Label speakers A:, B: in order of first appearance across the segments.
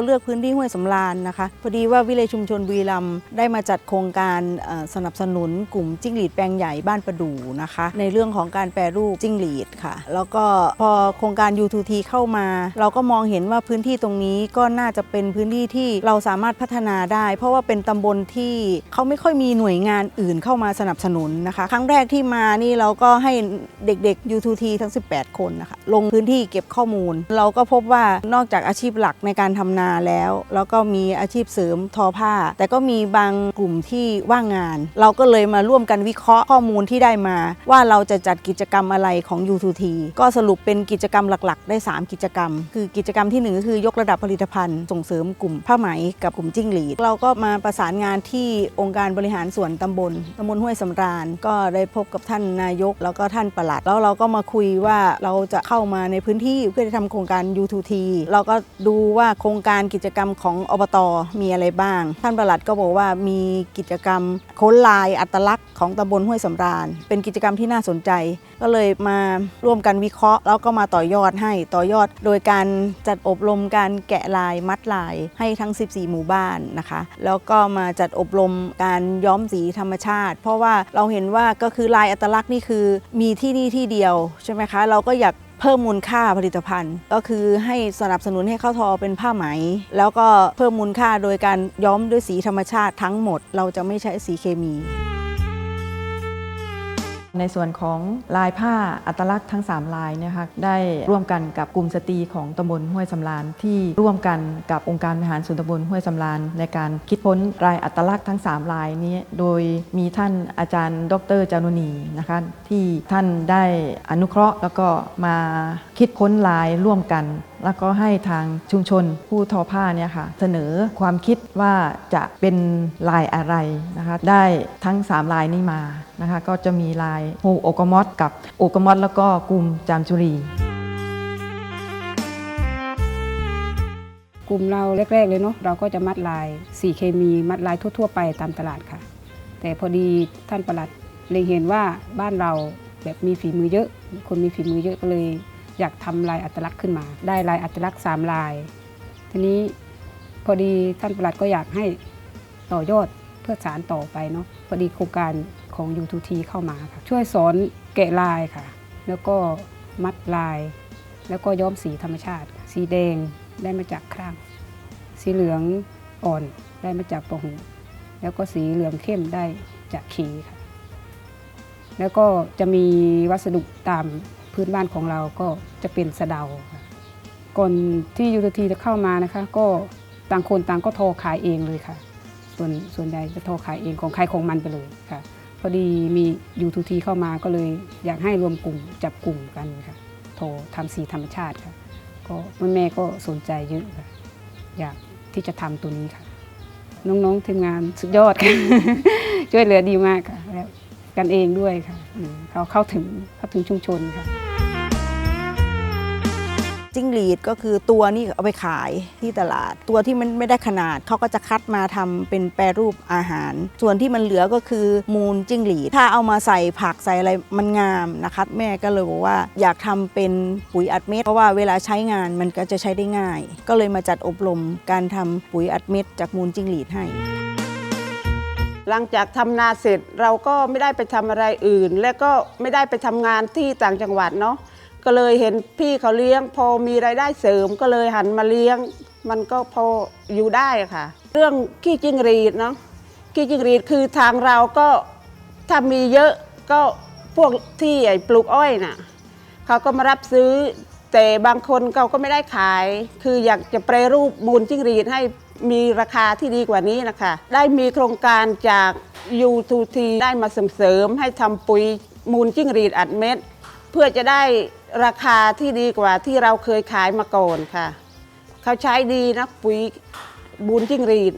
A: เราเลือกพื้นที่ห้วยสำราญนะคะ พอดีว่าวิเลยชุมชนบุรีรัมย์ได้มาจัดโครงการสนับสนุนกลุ่มจิ้งหรีดแปลงใหญ่บ้านประดูนะคะ ในเรื่องของการแปรรูปจิ้งหรีดค่ะ แล้วก็พอโครงการ U2T เข้ามา เราก็มองเห็นว่าพื้นที่ตรงนี้ก็น่าจะเป็นพื้นที่ที่เราสามารถพัฒนาได้ เพราะว่าเป็นตำบลที่เขาไม่ค่อยมีหน่วยงานอื่นเข้ามาสนับสนุนนะคะ ครั้งแรกที่มานี่เราก็ให้เด็กๆ U2T ทั้ง 18 คนนะคะลงพื้นที่เก็บข้อมูล เราก็พบว่านอกจากอาชีพหลักในการทำนาแล้ว แล้วก็มีอาชีพเสริมทอผ้า แต่ก็มีบางกลุ่มที่ว่างงาน เราก็เลยมาร่วมกันวิเคราะห์ข้อมูลที่ได้มา ว่าเราจะจัดกิจกรรมอะไรของ U2T ก็สรุปเป็นกิจกรรมหลักๆ ได้ 3 กิจกรรม คือกิจกรรมที่หนึ่งก็คือยกระดับผลิตภัณฑ์ ส่งเสริมกลุ่มผ้าไหมกับกลุ่มจิ้งหรีดเราก็มาประสานงานที่องค์การบริหารส่วนตำบลตำบลห้วยสำราญ ก็ได้พบกับท่านนายก แล้วก็ท่านประหลัด แล้วเราก็มาคุยว่าเราจะเข้ามาในพื้นที่เพื่อจะทำโครงการ U2T เราก็ดูว่าโครงการกิจกรรมของอบตมีอะไรบ้าง ท่านประหลัดก็บอกว่ามีกิจกรรมโค้นลายอัตลักษณ์ของตำบลห้วยสำราญ เป็นกิจกรรมที่น่าสนใจ ก็เลยมาร่วมกันวิเคราะห์ แล้วก็มาต่อยอดให้ต่อยอด โดยการจัดอบรมการแกะลายมัดลายให้ทั้ง 14 หมู่บ้านนะคะ แล้วก็มาจัดอบรมการย้อมสีธรรมชาติ เพราะว่าเราเห็นว่าก็คือลายอัตลักษณ์นี่คือมีที่นี่ที่เดียวใช่ไหมคะ เราก็อยาก เพิ่มมูลค่าผลิตภัณฑ์ ก็คือให้สนับสนุนให้ข้าวทอเป็นผ้าไหม แล้วก็เพิ่มมูลค่าโดยการย้อมด้วยสีธรรมชาติทั้งหมด เราจะไม่ใช้สีเคมี
B: ในส่วนของลายผ้าอัตลักษณ์ทั้ง 3 ลายเนยคะได้ร่วมกันกับกลุ่มสตรีของตำบลห้วยสำราญที่ร่วมกันกับองค์การบริหารส่วนตำบลห้วยสำราญในการคิดพ้นลายอัตลักษณ์ทั้ง 3 ลายนี้ โดยมีท่านอาจารย์ ดรจารุณีนะคะที่ท่านได้อนุเคราะห์ แล้วก็มาคิดพ้นลายร่วมกัน แล้วก็ให้ทางชุมชนผู้ทอผ้าเนี่ยค่ะเสนอความคิดว่าจะเป็นลายอะไรนะคะได้ทั้ง 3 ลายนี้มานะคะก็จะมีลายโฮโอกมอสกับโอกมอสแล้วก็กลุ่มจามจุรี
C: กลุ่มเราแรกๆเลยเนาะเราก็จะมัดลายสีเคมีมัดลายทั่ว ๆ ไปตามตลาดค่ะ แต่พอดีท่านประหลัดเล็งเห็นว่าบ้านเราแบบมีฝีมือเยอะ คนมีฝีมือเยอะก็เลย อยากทำลายอัตลักษณ์ขึ้นมา ได้ลายอัตลักษณ์สามลาย ทีนี้พอดีท่านประหลัดก็อยากให้ต่อยอดเพื่อสารต่อไปเนาะพอดีโครงการของ U2T เข้ามาค่ะช่วยสอนแกะลายค่ะ แล้วก็มัดลาย แล้วก็ย้อมสีธรรมชาติ สีแดงได้มาจากครั่งสีเหลืองอ่อนได้มาจากปะหูแล้วก็สีเหลืองเข้มได้จากขีค่ะ แล้วก็จะมีวัสดุตาม พื้นบ้านของเราก็จะเป็นสะเดาค่ะก่อนที่ยูทีจะเข้ามานะคะ ก็ต่างคนต่างก็โทรขายเองเลยค่ะ ส่วนส่วนใหญ่จะโทรขายเองของใครของมันไปเลยค่ะ พอดีมียูทูทีเข้ามาก็เลยอยากให้รวมกลุ่มจับกลุ่มกันค่ะโทรทำสีธรรมชาติค่ะ ก็แม่ก็สนใจเยอะค่ะ อยากที่จะทำตัวนี้ค่ะ น้องๆทีมงานสุดยอดค่ะช่วยเหลือดีมากค่ะแล้ว กันเองด้วยค่ะเขาเข้าถึงเข้าถึงชุมชนค่ะ
A: จิ้งหรีดก็คือตัวนี่เอาไปขายที่ตลาด ตัวที่มันไม่ได้ขนาดเขาก็จะคัดมาทำเป็นแปรรูปอาหาร ส่วนที่มันเหลือก็คือมูลจิ้งหรีด ถ้าเอามาใส่ผักใส่อะไรมันงามนะคะแม่ก็เลยบอกว่าอยากทำเป็นปุ๋ยอัดเม็ดเพราะว่าเวลาใช้งานมันก็จะใช้ได้ง่าย ก็เลยมาจัดอบรมการทำปุ๋ยอัดเม็ดจากมูลจิ้งหรีดให้
D: หลังจากทำนาเสร็จเราก็ไม่ได้ไปทำอะไรอื่น และก็ไม่ได้ไปทำงานที่ต่างจังหวัดเนาะก็เลยเห็นพี่เขาเลี้ยง พอมีรายได้เสริมก็เลยหันมาเลี้ยง มันก็พออยู่ได้ค่ะ เรื่องขี้จิ้งรีดเนาะขี้จิ้งรีดคือทางเราก็ถ้ามีเยอะก็พวกที่ไอ้ปลูกอ้อยน่ะเขาก็มารับซื้อ แต่บางคนเขาก็ไม่ได้ขาย คืออยากจะแปรรูปมูลจิ้งหรีดให้มีราคาที่ดีกว่านี้นะคะ ได้มีโครงการจาก U2T ได้มาส่งเสริมให้ทำปุ๋ยมูลจิ้งหรีดอัดเม็ด เพื่อจะได้ราคาที่ดีกว่าที่เราเคยขายมาก่อนค่ะ เขาใช้ดีนะปุ๋ยบูนจิ้งหรีด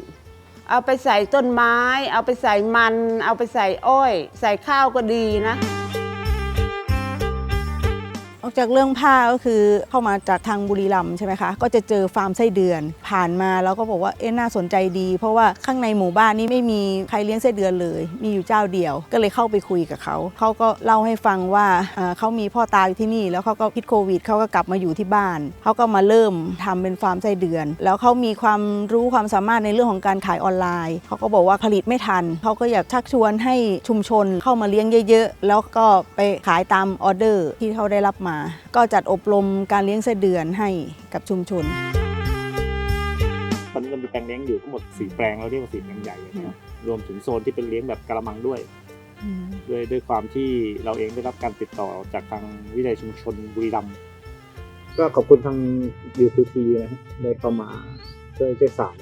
D: เอาไปใส่ต้นไม้ เอาไปใส่มัน เอาไปใส่อ้อย ใส่ข้าวก็ดีนะ
A: นอกจากเรื่องผ้าก็คือเข้ามาจากทางบุรีรัมย์ใช่ไหมคะ ก็จะเจอฟาร์มไส้เดือน ผ่านมาแล้วก็บอกว่าเอ๊ะน่าสนใจดี เพราะว่าข้างในหมู่บ้านนี้ไม่มีใครเลี้ยงไส้เดือนเลย มีอยู่เจ้าเดียว ก็เลยเข้าไปคุยกับเขาเขาก็เล่าให้ฟังว่าเขามีพ่อตาอยู่ที่นี่ แล้วเขาก็พิดโควิดเขาก็กลับมาอยู่ที่บ้านเขาก็มาเริ่มทำเป็นฟาร์มไส้เดือน แล้วเขามีความรู้ความสามารถในเรื่องของการขายออนไลน์เขาก็บอกว่าผลิตไม่ทันเขาก็อยากชักชวนให้ชุมชนเข้ามาเลี้ยงเยอะ ๆ แล้วก็ไปขายตามออเดอร์ที่เขาได้รับมาก็จัดอบรมการเลี้ยงไส้เดือนให้กับชุมชน
E: ตอนนี้เรามีแปลงเลี้ยงอยู่ทั้งหมดสี่แปลงเราเรียกว่าสี่แปลงใหญ่นะครับรวมถึงโซนที่เป็นเลี้ยงแบบกระมังด้วยด้วยด้วยความที่เราเองได้รับการติดต่อจากทางวิทยาลัยชุมชนบุรีรัมย์ก็ขอบคุณทาง U2T นะฮะได้เข้ามาช่วยช่วยสาร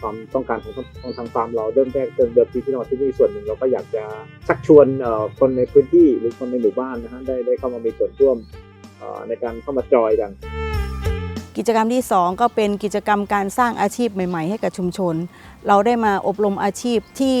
E: ความต้องการของของทางฟาร์มเราเริ่มแรกเดิมเดิมทีที่เราที่นี่ส่วนหนึ่งเราก็อยากจะชักชวนคนในพื้นที่หรือคนในหมู่บ้านนะฮะได้ได้เข้ามามีส่วนร่วมในการเข้ามาจอยกัน
A: กิจกรรมที่ 2 ก็เป็นกิจกรรมการสร้างอาชีพใหม่ ๆ ให้กับชุมชนเราได้มาอบรมอาชีพที่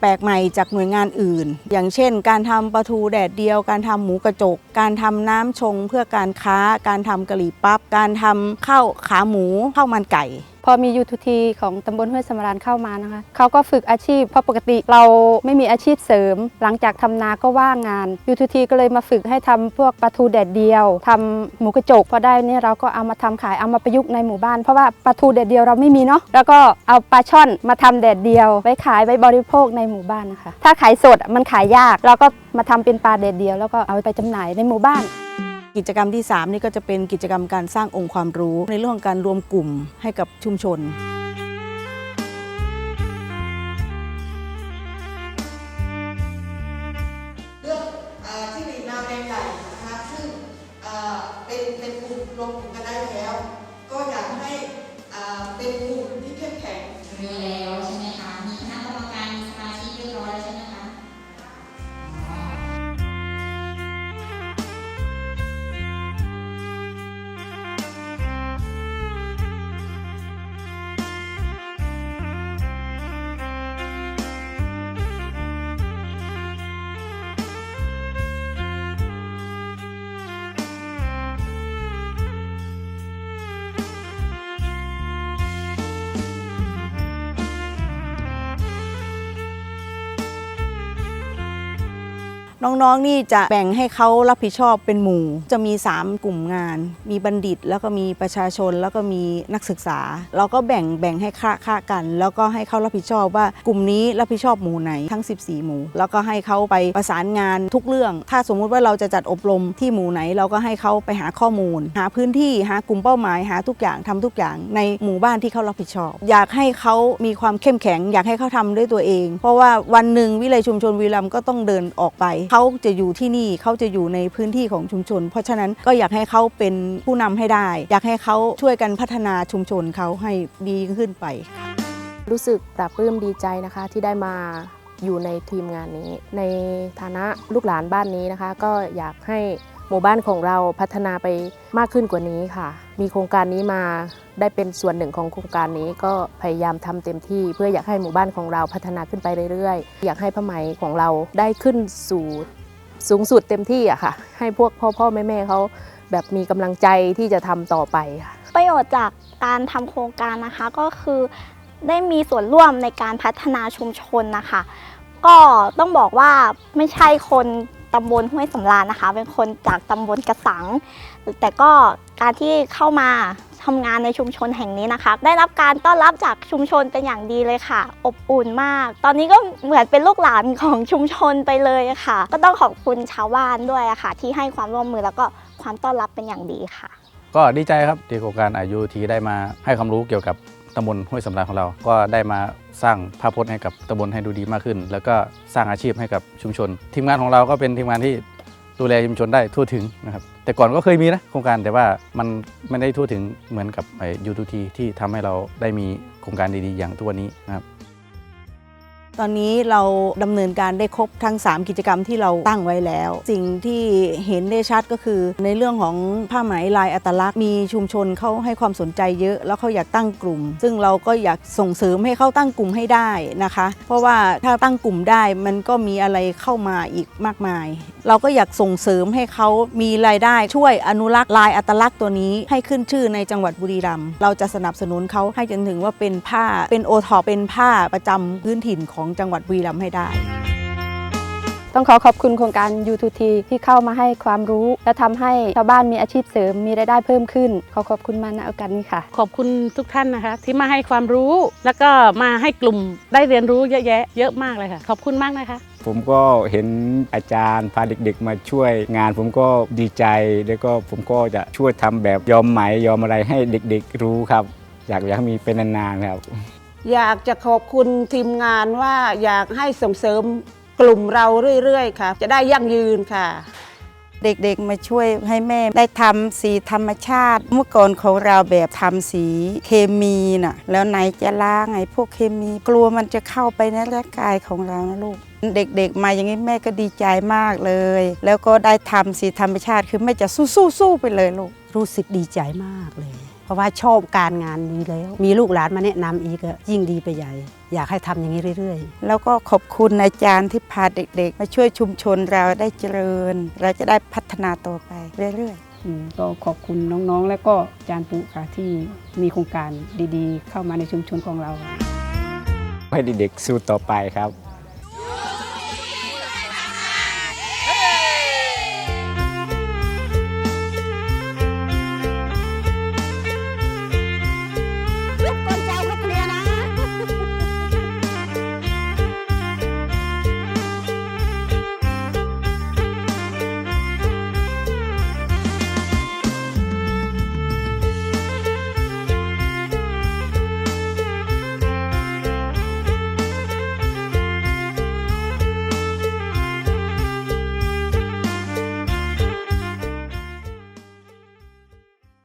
A: แปลกใหม่จากหน่วยงานอื่น อย่างเช่น การทำปลาทูแดดเดียว การทำหมูกระจก การทำน้ำชงเพื่อการค้า การทำกะหรี่ปั๊บ การทำข้าวขาหมูข้าวมันไก่
F: พอมี U2T ของตำบลห้วยสำราญเข้ามานะคะเขาก็ฝึกอาชีพเพราะปกติเราไม่มีอาชีพเสริม หลังจากทำนาก็ว่างงาน U2T ก็เลยมาฝึกให้ทำพวกปลาทูแดดเดียวทำหมูกระจกพอได้เนี่ยเราก็เอามาทำขายเอามาประยุกต์ในหมู่บ้านเพราะว่าปลาทูแดดเดียวเราไม่มีเนาะแล้วก็เอาปลาช่อนมาทำแดดเดียวไว้ขายไว้บริโภคในหมู่บ้านนะคะ ถ้าขายสดมันขายยากเราก็มาทำเป็นปลาแดดเดียว แล้วก็เอาไปจำหน่ายในหมู่บ้าน
A: กิจกรรมที่ 3 นี่ก็จะเป็นกิจกรรมการสร้างองค์ความรู้ในเรื่องการรวมกลุ่มให้กับชุมชน
G: น้อง
A: ๆ นี่จะแบ่งให้เขารับผิดชอบเป็นหมู่ จะมี 3 กลุ่มงาน มีบัณฑิต แล้วก็มีประชาชน แล้วก็มีนักศึกษา เราก็แบ่งแบ่งให้ค่าค่ากัน แล้วก็ให้เขารับผิดชอบว่ากลุ่มนี้รับผิดชอบหมู่ไหนทั้ง 14 หมู่ แล้วก็ให้เขาไปประสานงานทุกเรื่อง ถ้าสมมุติว่าเราจะจัดอบรมที่หมู่ไหน เราก็ให้เขาไปหาข้อมูล หาพื้นที่ หากลุ่มเป้าหมาย หาทุกอย่างทำทุกอย่างในหมู่บ้านที่เขารับผิดชอบ อยากให้เขามีความเข้มแข็ง อยากให้เขาทำด้วยตัวเอง เพราะว่าวันหนึ่งวิเลยชุมชนวีรัมก็ต้องเดินออกไปเขาจะอยู่ที่นี่เขาจะอยู่ในพื้นที่ของชุมชน เพราะฉะนั้นก็อยากให้เขาเป็นผู้นำให้ได้ อยากให้เขาช่วยกันพัฒนาชุมชนเขาให้ดีขึ้นไป
H: รู้สึกปราบปลื้มดีใจนะคะที่ได้มาอยู่ในทีมงานนี้ ในฐานะลูกหลานบ้านนี้นะคะ ก็อยากให้ หมู่บ้านของเราพัฒนาไปมากขึ้นกว่านี้ค่ะ มีโครงการนี้มาได้เป็นส่วนหนึ่งของโครงการนี้ก็พยายามทำเต็มที่ เพื่ออยากให้หมู่บ้านของเราพัฒนาขึ้นไปเรื่อยๆ อยากให้ผ้าไหมของเราได้ขึ้นสู่สูงสุดเต็มที่อะค่ะ ให้พวกพ่อพ่อแม่แม่ๆเขาแบบมีกำลังใจที่จะทำต่อไปค่ะ
I: ประโยชน์จากการทำโครงการนะคะก็คือได้มีส่วนร่วมในการพัฒนาชุมชนนะคะ ก็ต้องบอกว่าไม่ใช่คน ตำบลห้วยสำราญนะคะ เป็นคนจากตำบลกระสัง แต่ก็การที่เข้ามาทำงานในชุมชนแห่งนี้นะคะ ได้รับการต้อนรับจากชุมชนเป็นอย่างดีเลยค่ะ อบอุ่นมาก ตอนนี้ก็เหมือนเป็นลูกหลานของชุมชนไปเลยค่ะ ก็ต้องขอบคุณชาวบ้านด้วยะค่ะ ที่ให้ความร่วมมือแล้วก็ความต้อนรับเป็นอย่างดีค่ะ
J: ก็ดีใจครับที่โครงการอายุทีได้มาให้ความรู้เกี่ยวกับ ตำบลห้วยสำราญของเรา ก็ได้มาสร้างภาพพจน์ให้กับตำบลให้ดูดีมากขึ้น แล้วก็สร้างอาชีพให้กับชุมชน ทีมงานของเราก็เป็นทีมงานที่ดูแลชุมชนได้ทั่วถึงนะครับแต่ก่อนก็เคยมีนะโครงการแต่ว่ามันไม่ได้ทั่วถึงเหมือนกับยูทูทีที่ทำให้เราได้มีโครงการดีๆ อย่างทุกวันนี้นะครับ
A: ตอนนี้เราดำเนินการได้ครบทั้ง 3 กิจกรรมที่เราตั้งไว้แล้ว สิ่งที่เห็นได้ชัดก็คือ ในเรื่องของผ้าไหมลายอัตลักษณ์มีชุมชนเขาให้ความสนใจเยอะ แล้วเขาอยากตั้งกลุ่ม ซึ่งเราก็อยากส่งเสริมให้เขาตั้งกลุ่มให้ได้นะคะ เพราะว่าถ้าตั้งกลุ่มได้มันก็มีอะไรเข้ามาอีกมากมาย เราก็อยากส่งเสริมให้เขามีรายได้ช่วยอนุรักษ์ลายอัตลักษณ์ตัวนี้ให้ขึ้นชื่อในจังหวัดบุรีรัมย์เราจะสนับสนุนเขาให้จนถึงว่าเป็นผ้าเป็นโอทอเป็นผ้าประจำพื้นถิ่นของจังหวัดบุรีรัมย์ให้ได้
F: ต้องขอขอบคุณโครงการ U2T ที่เข้ามาให้ความรู้ และทำให้ชาวบ้านมีอาชีพเสริมมีรายได้เพิ่มขึ้น ขอขอบคุณมาณโอกาสนี้ค่ะ
K: ขอบคุณทุกท่านนะคะ ที่มาให้ความรู้ แล้วก็มาให้กลุ่มได้เรียนรู้เยอะแยะ เยอะมากเลยค่ะ ขอบคุณมากนะคะ
L: ผมก็เห็นอาจารย์พาเด็กๆ มาช่วยงาน ผมก็ดีใจ แล้วก็ผมก็จะช่วยทำแบบยอมไหมยอมอะไรให้เด็กๆรู้ครับ อยากอยากให้มีเป็นนานๆครับ
D: อยากจะขอบคุณทีมงานว่าอยากให้ส่งเสริมกลุ่มเราเรื่อยๆ ค่ะ จะได้ยั่งยืนค่ะ
M: เด็กๆมาช่วยให้แม่ได้ทำสีธรรมชาติ เมื่อก่อนของเราแบบทำสีเคมีน่ะ แล้วไหนจะล้างไอ้พวกเคมี กลัวมันจะเข้าไปในร่างกายของเรานะลูก เด็กๆมาอย่างนี้แม่ก็ดีใจมากเลย แล้วก็ได้ทำสีธรรมชาติคือแม่จะสู้ๆๆไปเลยลูก
N: รู้สึกดีใจมากเลยเพ ราะว่าชอบการงานนี้แล้ว มีลูกหลานมาแนะนำอีกก็ยิ่งดีไปใหญ่ อยากให้ทำอย่างนี้เรื่อย ๆ
M: แล้วก็ขอบคุณอาจารย์ที่พาเด็กๆ มาช่วยชุมชนเราได้เจริญ เราจะได้พัฒนาต่อไปเรื่อยๆ
C: อืมก็ขอบคุณน้องๆ และก็อาจารย์ปุค่ะที่มีโครงการดีๆ เข้ามาในชุมชนของเรา
L: ให้เด็กๆสู้ต่อไปครับ